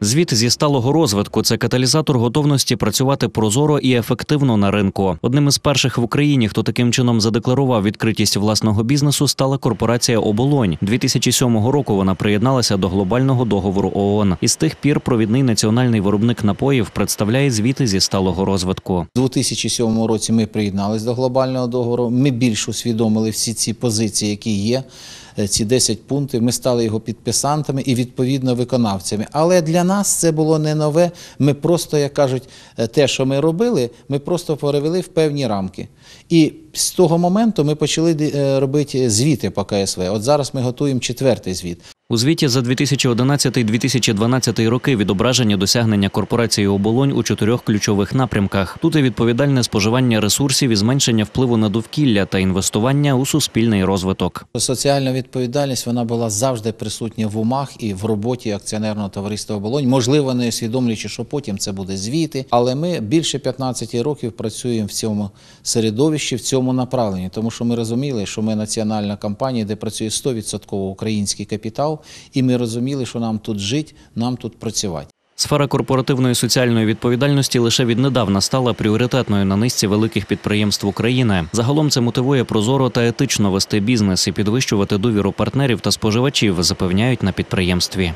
Звіт зі сталого розвитку це каталізатор готовності працювати прозоро і ефективно на ринку. Одним із перших в Україні, хто таким чином задекларував відкритість власного бізнесу, стала корпорація Оболонь. 2007 року вона приєдналася до глобального договору ООН. І з тих пір провідний національний виробник напоїв представляє звіти зі сталого розвитку. У 2007 році ми приєдналися до глобального договору. Ми більш усвідомили всі ці позиції, які є. Е, Ці 10 пунктів. Ми стали його підписантами і відповідно виконавцями. Але для нас це було не нове. Ми просто, як кажуть, е, те, що ми робили, ми просто перевели в певні рамки. І з того моменту ми почали е, робити звіти по КСВ. От зараз ми готуємо четвертий звіт. У звіті за 2011-2012 роки відображення досягнення корпорації оболонь у чотирьох ключових напрямках. Тут і відповідальне споживання ресурсів і зменшення впливу на довкілля та інвестування у суспільний розвиток. Соціальна відповідальність вона була завжди присутня в умах і в роботі акціонерного товариства «Оболонь». Можливо, не усвідомлюючи, що потім це буде звіти. Але ми більше 15 років працюємо в цьому середовищі, в цьому направленні, тому що ми розуміли, що ми національна компанія, де працює 100% український капітал, і ми розуміли, що нам тут жити, нам тут працювати. Сфера корпоративної соціальної відповідальності лише віднедавна стала пріоритетною на низці великих підприємств України. Загалом це мотивує прозоро та етично вести бізнес і підвищувати довіру партнерів та споживачів, запевняють на підприємстві.